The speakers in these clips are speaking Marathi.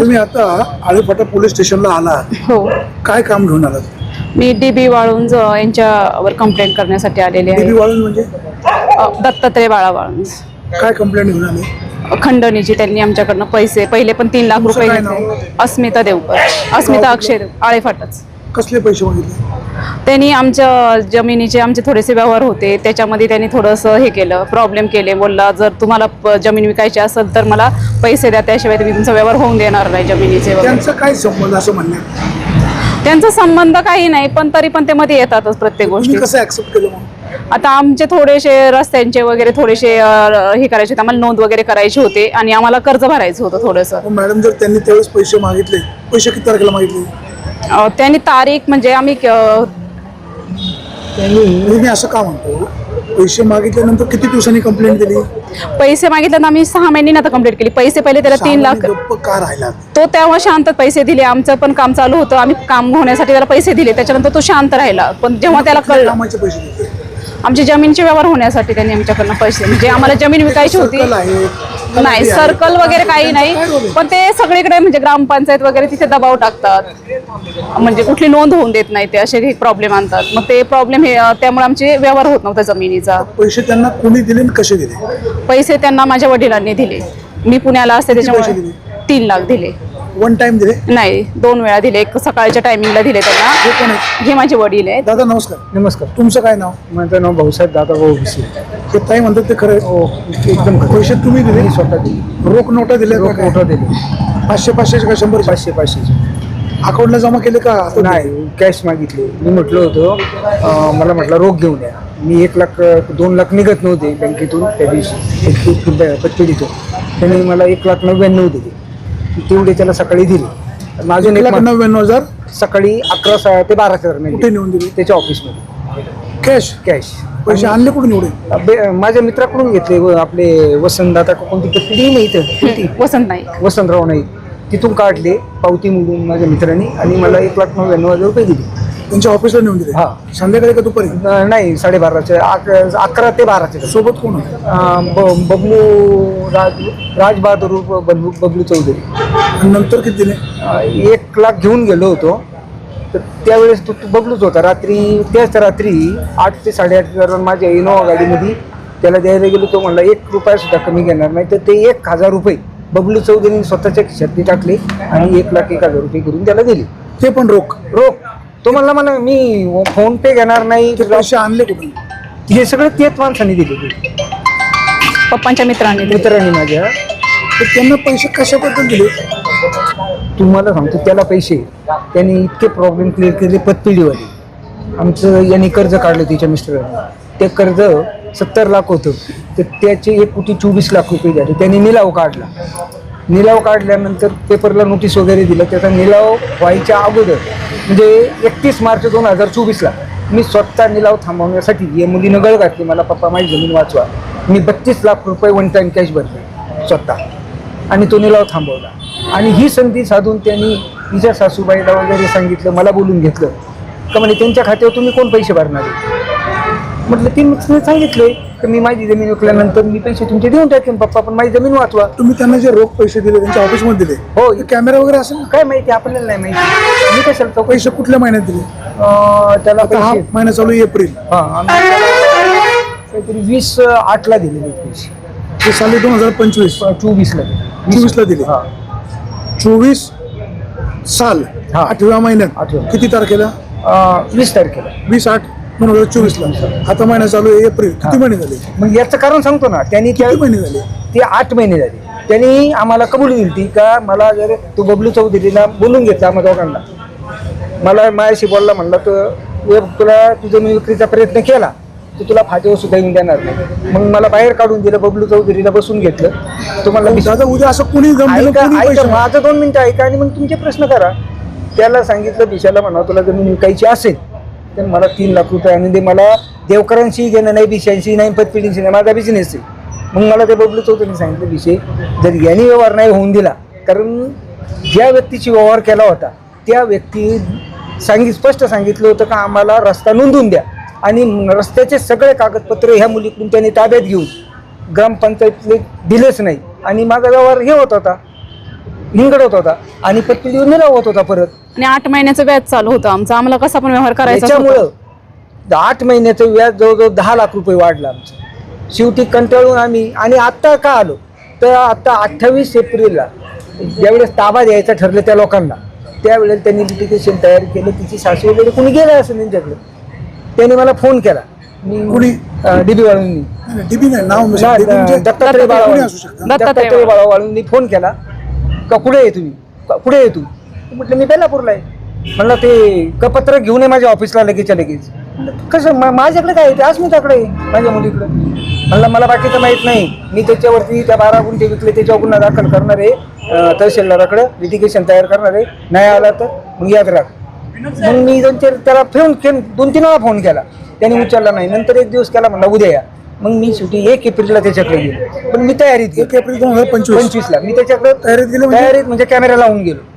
तुम्ही आता आळेफाटा पोलीस स्टेशनला आला. हो. काय काम घेऊन आलात? मी डी बी वाळुंज यांच्यावर कंप्लेंट करण्यासाठी आलेली डीबी आहे वाळून म्हणजे? अ, दत्तात्रय बाळा वाळुंज काय कंप्लेंट घेऊन आले? खंडणीची त्यांनी आमच्याकडनं पैसे पहिले पण तीन लाख तुमचं रुपये काय घेतले. अस्मिता देवकर. अस्मिता अक्षय देव- आळेफाटच. कसले पैसे मागितले? त्यांनी आमच्या जमिनीचे आमचे थोडेसे व्यवहार होते. त्याच्यामध्ये त्यांनी थोडंसं हे केलं प्रॉब्लेम केले. बोलला जर तुम्हाला प- जमीन विकायची असेल तर मला पैसे द्या. त्याशिवाय तुम्ही तुमचा व्यवहार होऊन देणार नाही जमिनीचे वगैरे. त्यांचा काय संबंध असं म्हणणे? त्यांचा संबंध काही नाही पण तरी पण ते मध्ये येतातच प्रत्येक तुम्ही गोष्टी. कसं ऍक्सेप्ट केलं मग? आता आमचे थोडेसे रस्त्यांचे वगैरे थोडेसे अ, हे करायचे होते. आम्हाला नोंद वगैरे करायची होते आणि आम्हाला कर्ज भरायचं होतं थोडंसं. मॅडम जर त्यांनी त्यावेळेस पैसे मागितले पैसे किती तारखेला मागितले? अ, त्यांनी तारीख म्हणजे आम्ही अ, मी असं का म्हणतो? पैसे मागितल्यानंतर किती दिवसांनी कंप्लेंट दिली? पैसे मागितले तर आम्ही सहा महिन्यांनी आता कंप्लीट केली. पैसे पहिले त्याला तीन लाख सामान्य गप्प का राहिला? तो तेव्हा शांत पैसे दिले. आमचं पण काम चालू होतं. आम्ही काम होण्यासाठी त्याला पैसे दिले. त्याच्यानंतर तो शांत राहिला. पण जेव्हा त्याला कळलं कामाचे पैसे दिले? आमचे जमीनचे व्यवहार होण्यासाठी त्यांनी आमच्याकडनं पैसे म्हणजे आम्हाला जमीन विकायची होती. सर्कल आहे. नाही. सर्कल वगैरे काही नाही? पण ते सगळीकडे म्हणजे ग्रामपंचायत वगैरे तिथे दबाव टाकतात. म्हणजे कुठली नोंद होऊन देत नाही ते असे प्रॉब्लेम आणतात. मग ते प्रॉब्लेम हे त्यामुळे आमचे व्यवहार होत नव्हता जमिनीचा. पैसे त्यांना कोणी दिले आणि कसे दिले? पैसे त्यांना माझ्या वडिलांनी दिले. मी पुण्याला असते त्याच्यामुळे तीन लाख दिले. वन टाइम दिले? नाही दोन वेळा दिले. एक सकाळच्या टायमिंगला दिले त्यांना. हे कोण आहे हे माझे वडील आहेत. दादा नमस्कार. नमस्कार. तुमचं काय नाव? माझं नाव भाऊसाहेब दादाभाऊ भिसे हे ताई म्हणतात ते खरं आहे. हो एकदम खरं. पैसे तुम्ही दिले? मी स्वतः दिली. रोख नोटा दिल्या रोख मोठं दिले पाचशे पाचशेचे का शंभर पाचशे पाचशेचे. अकाउंटला जमा केले का? आता? नाही कॅश मागितले. मी म्हटलं होतं अं, मला म्हटलं रोख घेऊन या. मी एक लाख दोन लाख निघत नव्हते बँकेतून त्या दिवशी. पत्तीतून त्याने मला एक लाख नव्याण्णव दिले. तेवढे त्याला सकाळी दिले. एक एक लाख नव्याण्णव हजार? सकाळी अकरा सा- ते बाराच्या दरम्यान कुठे दिले. नेऊन दिले? त्याच्या ऑफिसमध्ये. कॅश? कॅश. पैसे आणले कुठून एवढे? बे- माझ्या मित्राकडून घेतले व आपले वसंतदाता का कोणती पत्ती नाही इथं. वसंत नाईक. वसंतराव नाही तिथून काढले पावती म्हणून माझ्या मित्रांनी आणि मला एक लाख नव्याण्णव हजार रुपये दिले. त्यांच्या ऑफिसला नेऊन दिले? हा. संध्याकाळी का दुपारी? न- नाही साडेबाराचे. अक- अकरा ते बाराचे. सोबत कोण होतं? अं, ब- बबलू राज राज बहादूर उर्फ बबलू बबलू चौधरी. आणि नंतर किती दिले? अं, एक लाख घेऊन गेलो होतो. तर त्यावेळेस तो तो बबलूच होता. रात्री त्याच रात्री आठ ते साडेआठ दरम्यान माझ्या इनोवा गाडीमध्ये त्याला द्यायला गेलो. तो म्हणला एक रुपया सुद्धा कमी घेणार नाही. तर ते एक हजार रुपये बबलू चौधरीने स्वतःच्या खिशातले टाकले आणि एक लाख एक हजार रुपये करून त्याला दिले. ते पण रोख. रोख. तो म्हणला मला मी फोन पे घेणार नाही ते पैसे आणले कुठून? हे सगळं तेच माणसाने दिले पप्पांच्या मित्रांनी. मित्रांनी माझ्या. तर त्यांना पैसे कशाबद्दल दिले? तुम्हाला सांगतो त्याला पैसे. त्यांनी इतके प्रॉब्लेम क्लिअर केले पतपिढीवाले आमचं यांनी कर्ज काढलं तिच्या मिस्टरांनी. ते कर्ज सत्तर लाख होतं. तर त्याचे एक कोटी चोवीस लाख रुपये झाले. त्यांनी निलाव काढला. निलाव काढल्यानंतर पेपरला नोटीस वगैरे दिलं. त्याचा निलाव व्हायच्या अगोदर म्हणजे एकतीस मार्च दोन हजार चोवीसला मी स्वतः निलाव थांबवण्यासाठी या मुलीनं गळ घातली. मला पप्पा माझी जमीन वाचवा. मी बत्तीस लाख रुपये वन टाईम कॅश भरले. स्वतः. आणि तो निलाव थांबवला. आणि ही संधी साधून त्यांनी तिच्या सासूबाईला वगैरे सांगितलं मला बोलून घेतलं. का म्हणजे त्यांच्या खात्यावर तुम्ही कोण पैसे भरणार आहे? म्हटलं ते मी सांगितलंय की मी माझी जमीन विकल्यानंतर मी पैसे तुमचे देऊन टाकेन पप्पा पण माझी जमीन वाचवा. तुम्ही त्यांना जे रोख पैसे दिले त्यांच्या ऑफिसमध्ये दिले हो. ते कॅमेरा वगैरे असेल ना? काय माहिती आपल्याला नाही माहिती. मी कशाला चौकशी पैसे कुठल्या महिन्यात दिले? त्याला आता हा पैसे. महिना चालू आहे एप्रिल. हा आम्ही त्याला काहीतरी वीस आठला दिलेले पैसे. ते साली दोन हजार पंचवीस. चोवीसला चोवीसला दिले. हा. चोवीस साल हा. आठव्या महिन्यात. आठव्या. किती तारखेला? अं, वीस तारखेला. वीस आठ. दोन हजार चोवीस ला आता महिना चालू आहे एप्रिल. किती. महिने झाले? मग याचं कारण सांगतो ना त्यांनी त्या किती महिने झाले? ते आठ महिने झाले. त्यांनी आम्हाला कबूल दिली ती का मला जर तो बबलू चौधरीला बोलून घेतला आम्हा दोघांना. मला माझ्याशी बोलला म्हणला तर "ये तुला तुझं मी विक्रीचा प्रयत्न केला तर तुला फाटेवर सुद्धा येऊन देणार नाही. मग मला बाहेर काढून दिलं बबलू चौधरीला बसून घेतलं. तुम्हाला दादा उद्या असं कुणी जमलेलं ऐका कुणी ऐका पैसे माझं दोन मिनिटं ऐका आणि मग तुमचे प्रश्न करा. त्याला सांगितलं दिशाला म्हणा तुला जमीन विकायची असेल तर मला तीन लाख रुपये आणि दे मला देवकरांशी घेणं नाही बिशांशी नाही पतपिढींशी नाही माझा बिझनेस आहे. मग मला ते बबलू चौधरीने सांगितलं विषय जर यांनी व्यवहार नाही होऊन दिला कारण ज्या व्यक्तीशी व्यवहार केला होता त्या व्यक्ती सांगित स्पष्ट सांगितलं होतं का आम्हाला रस्ता नोंदवून द्या आणि रस्त्याचे सगळे कागदपत्र ह्या मुलीकडून त्यांनी ताब्यात घेऊन ग्रामपंचायतले दिलेच नाही. आणि माझा व्यवहार हे होत होता हिंगडत होता आणि पत्नीजीवरून होत होता परत. आणि आठ महिन्याचं व्याज चालू होतं आमचं. आम्हाला कसा पण व्यवहार करायचा. त्याच्यामुळं आठ महिन्याचं व्याज जवळजवळ दहा लाख रुपये वाढलं आमचं. शेवटी कंटाळून आम्ही आणि आत्ता का आलो? तर आता अठ्ठावीस एप्रिलला ज्यावेळेस ताबा द्यायचा ठरलं त्या लोकांना त्यावेळेस त्यांनी लिटिगेशन तयार केलं. तिची सासू वगैरे कोणी गेलं असं त्यांच्याकडे? त्यांनी मला फोन केला. कोणी? डीबी वाळूंनी. डीबी नाही नाव म्हणजे दत्तात्रय कोणी बाळा असू शकतं? दत्तात्रय बाळा वाळूंनी फोन केला. का कुठे आहे तुम्ही? का- कुठे आहे तू? म्हटलं मी बेलापूरला आहे. म्हणलं ते कपत्र घेऊन ये माझ्या ऑफिसला लगेचच्या लगेच. म्हणलं, कसं मा- माझ्याकडे काय आहे? ते? अस्मिताकडे आहे, माझ्या मुलीकडे. म्हणलं मला बाकीचं माहीत नाही. मी त्याच्यावरती त्या बारा गुंठे विकले त्याच्यावर गुन्हा दाखल करणार आहे. अं, तहसीलदाराकडे लिटिगेशन तयार करणार आहे. नाही आला तर मग याद राख. मग मी दोन चार त्याला फोन केन दोन तीन वेळा फोन केला. त्याने उचलला नाही. नंतर एक दिवस केला म्हणला उद्या या. मग मी शेवटी एक एप्रिलला त्याच्याकडे गेलो. पण मी तयारीत एक गेलो एप्रिल दोन हजार पंचवीस. पंचवीसला. मी त्याच्याकडे तयारीत गेले म्हणजे? तयारीत म्हणजे कॅमेरा लावून गेलो.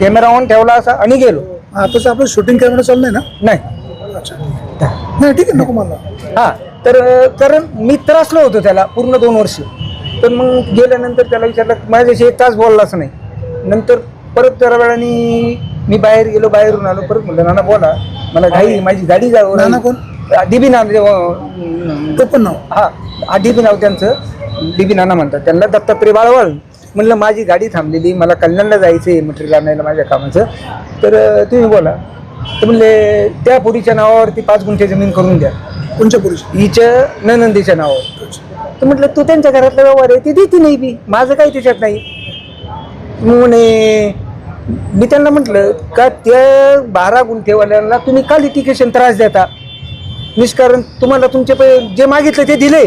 कॅमेरा ऑन ठेवला असा आणि गेलो. आताच आपलं शूटिंग कॅमेरा चाललंय ना? नाही. अच्छा. नाही ठीक आहे नको मला. हा तर कारण मी त्रासलो होतो त्याला पूर्ण दोन वर्ष. पण मग गेल्यानंतर त्याला विचारलं माझ्याशी एक तास बोललाच नाही. नंतर परत जरा वेळाने मी बाहेर गेलो बाहेरून आलो परत म्हणलं नाना बोला. मला घाई माझी गाडी जावं नाना कोण? डीबी नाना अं, तो पण नाव. हा हा डीबी नाव त्यांचं. डीबी नाना म्हणतात त्यांना दत्तात्रय बाळवाळ. म्हणलं माझी गाडी थांबलेली मला कल्याणला जायचं आहे मटेरियल आणायला माझ्या कामाचं. तर तुम्ही बोला. तर म्हणले त्या पुरीच्या नावावरती पाच गुंठे जमीन करून द्या. कोणच्या पुरुष हिच्या ननंदीच्या नावावर. तर म्हटलं तू त्यांच्या घरातला व्यवहार आहे ते देते नाही बी. माझं काही त्याच्यात नाही. म्हणे मी त्यांना म्हटलं का त्या बारा गुंठेवाल्यांना तुम्ही का लिटिकेशन त्रास देता? निष्कारण तुम्हाला तुमचे पै जे मागितलं ते दिले?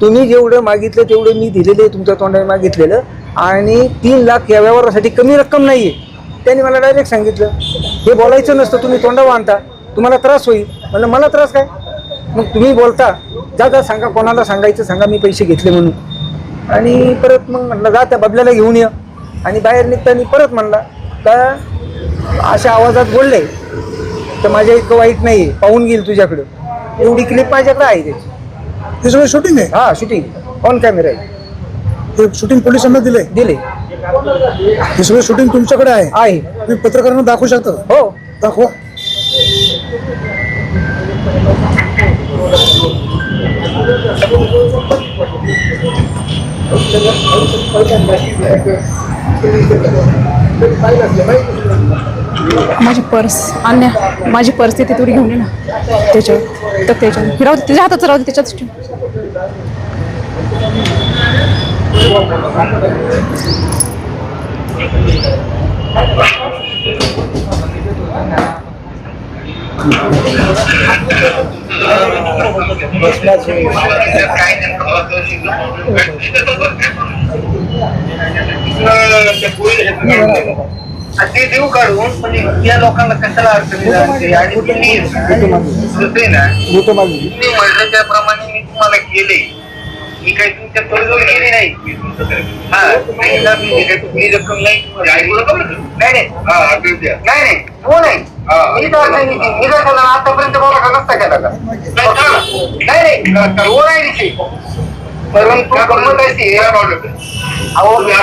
तुम्ही जेवढं मागितलं तेवढं मी दिलेले तुमच्या तोंडाने मागितलेलं. आणि तीन लाख या व्यवहारासाठी कमी रक्कम नाही आहे त्यांनी मला डायरेक्ट सांगितलं. हे बोलायचं नसतं तुम्ही तोंडावर आणता. तुम्हाला त्रास होईल. म्हणलं मला त्रास काय? मग तुम्ही बोलता. जा जा सांगा कोणाला सांगायचं सांगा मी पैसे घेतले म्हणून. आणि परत मग म्हटलं जा त्या बबल्याला घेऊन ये. आणि बाहेर निघताना परत म्हणला का अशा आवाजात बोलले? तर माझ्या इतकं वाईट नाही आहे पाहून घेईल तुझ्याकडं. एवढी क्लिप माझ्याकडं आहे त्याची. हे सगळं शूटिंग आहे? हा शूटिंग ऑन कॅमेरा आहे. हे शूटिंग पोलिसांना दिलंय? दिले हे सगळं शूटिंग तुमच्याकडे आहे? आहे. तुम्ही पत्रकारांना दाखवू शकता का? हो. दाखवा. माझी पर्स अन्या माझी पर्स तिथे तेवढी घेऊन ये ना. त्याच्यावर. तर त्याच्यावर. हे राहू दे त्याच्या हाताचं राहू दे त्याच्याच ते देऊ काढून पण या लोकांना कशाला अडचणी लागते आणि तुम्ही दुसरे ना तुम्ही म्हटलं त्याप्रमाणे मी तुम्हाला केले मी काही तुमच्या तोडजोड केली नाही. हा. नाही मी काही कुठली रक्कम नाही. नाही नाही. नाही नाही. हो नाही. मी तर नाही. मी जर त्याला आतापर्यंत बोला का नसता केला का नाही नाही हो नाही दिली. परंतु गंमत अशी आहे, अहो काय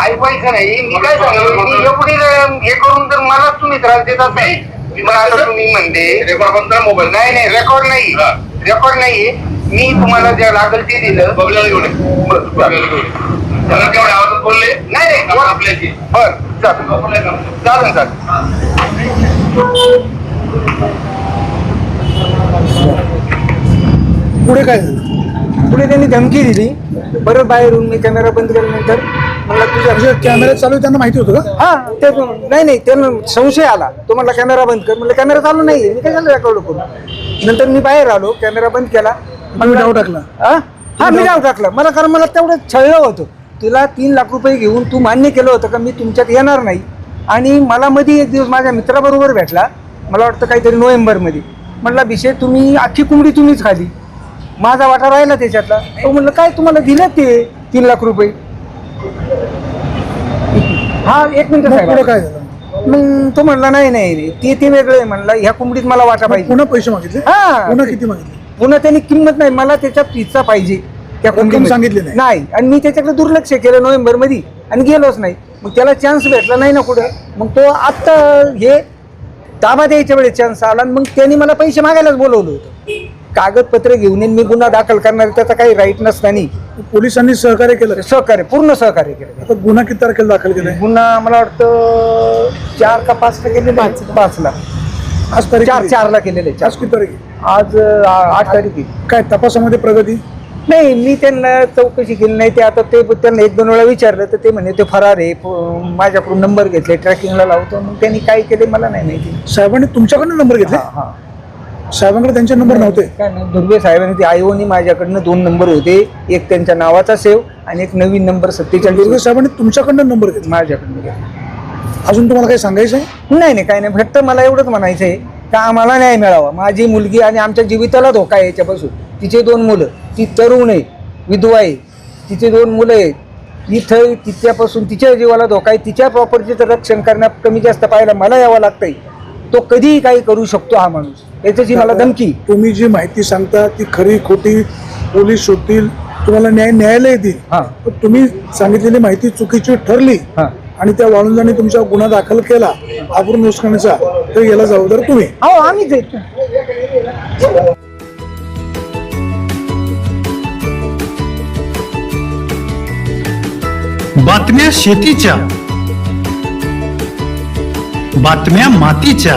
ऐकवायचं नाही. मी काय सांगतो मी एवढी हे करून तर मलाच तुम्ही त्रास देत मग आता तुम्ही म्हणते. मोबाईल. नाही नाही. रेकॉर्ड नाही. रेकॉर्ड नाही मी तुम्हाला जे लागेल ते दिलं. बरं. बोलले. नाही नाही आपल्याची बर चालेल. चालेल चालेल. पुढे काय झालं? पुढे त्यांनी धमकी दिली. परत बाहेरून मी कॅमेरा बंद केल्यानंतर मला तुझ्या म्हणजे कॅमेरा चालू आहे त्यांना माहिती होतं का? हा ते नाही नाही त्यांना संशय आला. तो म्हणला कॅमेरा बंद कर. म्हणलं कॅमेरा चालू नाही मी कशाला रेकॉर्ड करू? नंतर मी बाहेर आलो कॅमेरा बंद केला. आम्ही डाव टाकला? हा? हा मी नाव टाकलं. मला कारण मला तेवढं छळलं होतं. तुला तीन लाख रुपये घेऊन तू मान्य केलं होतं का? मी तुमच्यात येणार नाही. आणि मला मध्ये एक दिवस माझ्या मित्राबरोबर भेटला. मला वाटतं काहीतरी नोव्हेंबरमध्ये. म्हटला विषय तुम्ही अख्खी कुंबडी तुम्हीच खाली. माझा वाटा राहिला त्याच्यातला. तो म्हणलं काय तुम्हाला दिले ते तीन लाख रुपये? हा एक मिनिट काय झालं? मग तो म्हणला नाही नाही ते ते वेगळं आहे. म्हणला ह्या कुंबडीत मला वाटा पाहिजे. पुन्हा पैसे मागितले? हा. पुन्हा किती मागितले? पुन्हा त्यांनी किंमत नाही मला त्याच्या पिझ्झा पाहिजे त्या रक्कम. सांगितली नाही. नाही आणि मी त्याच्याकडे दुर्लक्ष केलं नोव्हेंबरमध्ये आणि गेलोच नाही. मग त्याला चान्स भेटला नाही ना कुठं. मग तो आत्ता हे ताबा द्यायच्या वेळेस चान्स आला आणि मग त्यांनी मला पैसे मागायलाच बोलवलं होतं. कागदपत्र घेऊन येईन मी गुन्हा दाखल करणार त्याचा काही राईट नसताना पोलिसांनी सहकार्य केलं सहकार्य पूर्ण सहकार्य केलं. आता गुन्हा किती तारखेला दाखल केलाय गुन्हा मला वाटतं चार का पाच ला केलेले पाच पाचला आज तारीख चार किती? चारला केलेले आज किती तारीख आहे? आज अं, आ- आठ तारीख आहे. काय तपासामध्ये प्रगती? नाही मी त्यांना चौकशी केली नाही. ते आता ते त्यांना एक दोन वेळा विचारलं तर ते म्हणे ते फरार आहे. प- माझ्याकडून नंबर घेतले ट्रॅकिंगला लावतो. मग त्यांनी काय केले मला नाही माहिती. साहेबांनी तुमच्याकडनं नंबर घेतले? हा, हा. साहेबांकडे त्यांचे नंबर नव्हते. काय नाही दुर्वे साहेबांनी ते आयोनी माझ्याकडनं दोन नंबर होते. एक त्यांच्या नावाचा सेव आणि एक नवीन नंबर दुर्गे सत्तेचाळीस साहेबांनी तुमच्याकडनं नंबर घेतला. माझ्याकडनं घेतला. अजून तुम्हाला काही सांगायचं आहे? नाही नाही काही नाही. फक्त मला एवढंच म्हणायचं आहे का आम्हाला न्याय मिळावा. माझी मुलगी आणि आमच्या जीविताला धोका आहे याच्यापासून. तिचे दोन मुलं ती तरुण आहे विधवा आहे. तिचे दोन मुलं आहेत. इथं तिच्यापासून तिच्या जीवाला धोका आहे. तिच्या प्रॉपर्टीचं रक्षण करण्यात कमी जास्त पाहायला मला यावं लागतंय. तो कधीही काही करू शकतो हा माणूस. याच्याची मला धमकी. तुम्ही जी माहिती सांगता ती खरी खोटी पोलीस शोधतील तुम्हाला न्याय न्यायालय देईल. हां. पण तुम्ही सांगितलेली माहिती चुकीची ठरली हां. आणि त्या वाळुंजाने तुमचा गुन्हा दाखल केला आबरून नुकसानीचा तर याला जबाबदार तुम्ही. अहो आम्हीच आहेत बातम्या शेतीच्या बातम्या मातीच्या.